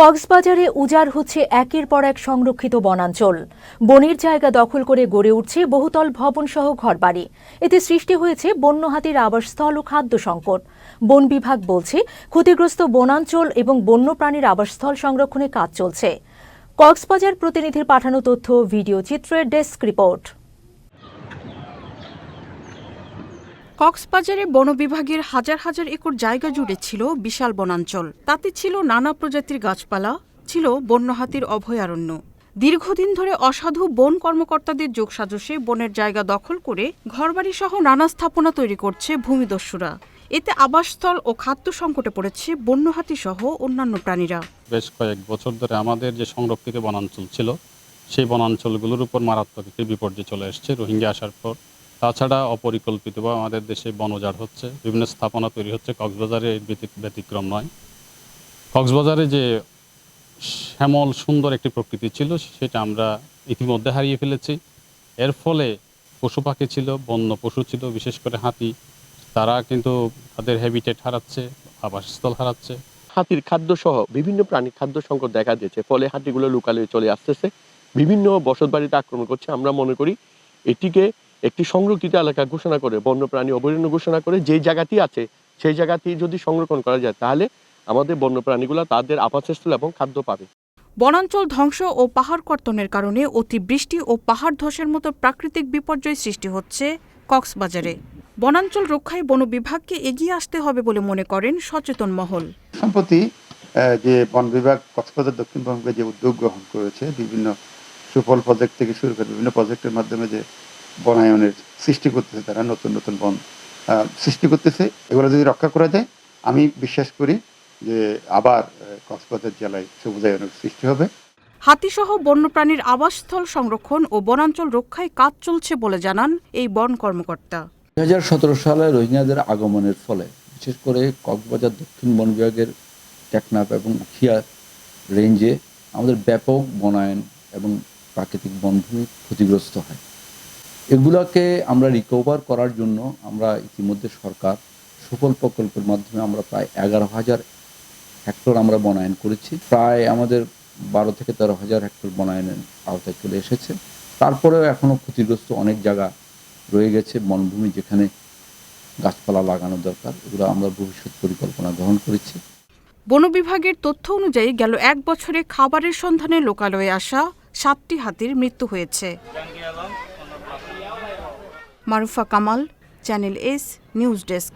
কক্সবাজারে উজাড় হচ্ছে একের পর এক সংরক্ষিত বনাঞ্চল। বনের জায়গা দখল করে গড়ে উঠছে বহুতল ভবন ভবনসহ ঘরবাড়ি। এতে সৃষ্টি হয়েছে বন্য হাতির আবাসস্থল ও খাদ্য সংকট। বন বিভাগ বলছে, ক্ষতিগ্রস্ত বনাঞ্চল এবং বন্যপ্রাণীর আবাসস্থল সংরক্ষণে কাজ চলছে। কক্সবাজার প্রতিনিধির পাঠানো তথ্য, ভিডিও চিত্রের ডেস্ক রিপোর্ট। কক্সবাজারে বন বিভাগের হাজার হাজার একর জায়গা জুড়ে ছিল বিশাল বনাঞ্চল। তাতে ছিল নানা প্রজাতির গাছপালা, ছিল বন্যহাতির অভয়ারণ্য। দীর্ঘদিন ধরে অসাধু বন কর্মকর্তাদের যোগসাজশে বনের জায়গা দখল করে ঘরবাড়ি সহ নানা স্থাপনা তৈরি করছে ভূমিদস্যুরা। এতে আবাসস্থল ও খাদ্য সংকটে পড়েছে বন্যহাতি সহ অন্যান্য প্রাণীরা। বেশ কয়েক বছর ধরে আমাদের যে সংরক্ষিত বনাঞ্চল ছিল, সেই বনাঞ্চলগুলোর উপর মারাত্মক একটি বিপর্যয় চলে এসছে। রোহিঙ্গা আসার পর তাছাড়া অপরিকল্পিতভাবে আমাদের দেশে বনজাড় হচ্ছে, বিভিন্ন স্থাপনা তৈরি হচ্ছে, কক্সবাজারে এর ব্যতিক্রম নয়। কক্সবাজারে যে শ্যামল সুন্দর একটি প্রকৃতি ছিল, সেটা আমরা ইতিমধ্যে হারিয়ে ফেলেছি। এর ফলে পশু পাখি ছিল, বন্য পশু ছিল, বিশেষ করে হাতি। তারা কিন্তু তাদের হ্যাবিটেট হারাচ্ছে, আবাসস্থল হারাচ্ছে। হাতির খাদ্য সহ বিভিন্ন প্রাণী খাদ্য সংকট দেখা দিয়েছে, ফলে হাতিগুলো লুকালে চলে আসতেছে। বিভিন্ন বসত বাড়িতে আক্রমণ করছে। আমরা মনে করি এটিকে একটি সংরক্ষিত এলাকা ঘোষণা করে বন্যপ্রাণী অভয়ারণ্য ঘোষণা করে যেই জায়গাটি আছে সেই জায়গাটি যদি সংরক্ষণ করা যায় তাহলে আমাদের বন্যপ্রাণীগুলো তাদের আবাসস্থল এবং খাদ্য পাবে। বনাঞ্চল ধ্বংস ও পাহাড় কর্তনের কারণে অতিবৃষ্টি ও পাহাড় ধসের মতো প্রাকৃতিক বিপর্যয় সৃষ্টি হচ্ছে কক্সবাজারে। বনাঞ্চল রক্ষায় বন বিভাগকে এগিয়ে আসতে হবে বলে মনে করেন সচেতন মহল। সম্প্রতি আহ, যে বন বিভাগ কক্সবাজার দক্ষিণ বঙ্গে যে উদ্যোগ গ্রহণ করেছে বিভিন্ন সুফল প্রজেক্ট থেকে শুরু করে বিভিন্ন প্রজেক্টের মাধ্যমে যে বনায়নের সৃষ্টি করতেছে তারা নতুন নতুন বন সৃষ্টি করতেছে। এগুলো যদি রক্ষা করা যায় আমি বিশ্বাস করি যে আবার কক্সবাজার জেলায় সবুজায়নের সৃষ্টি হবে। হাতিসহ বন্যপ্রাণীর আবাসস্থল সংরক্ষণ ও বনাঞ্চল রক্ষায় কাজ চলছে বলে জানান এই বন কর্মকর্তা। দুই হাজার সতেরো সালে রোহিঙ্গাদের আগমনের ফলে বিশেষ করে কক্সবাজার দক্ষিণ বন বিভাগের টেকনাফ এবং উখিয়া রেঞ্জে আমাদের ব্যাপক বনায়ন এবং প্রাকৃতিক বনভূমি ক্ষতিগ্রস্ত হয়। এগুলোকে আমরা রিকভার করার জন্য আমরা ইতিমধ্যে সরকার সুফল প্রকল্পের মাধ্যমে আমরা প্রায় এগারো হাজার হেক্টর আমরা বনায়ন করেছি। প্রায় আমাদের বারো থেকে তেরো হাজার হেক্টর বনায়নের আওতায় চলে এসেছে। তারপরেও এখনও ক্ষতিগ্রস্ত অনেক জায়গা রয়ে গেছে, বনভূমি যেখানে গাছপালা লাগানো দরকার, এগুলো আমরা ভবিষ্যৎ পরিকল্পনা গ্রহণ করেছি। বন বিভাগের তথ্য অনুযায়ী গেল এক বছরে খাবারের সন্ধানে লোকালয়ে আসা সাতটি হাতির মৃত্যু হয়েছে। Marufa Kamal channel S news desk.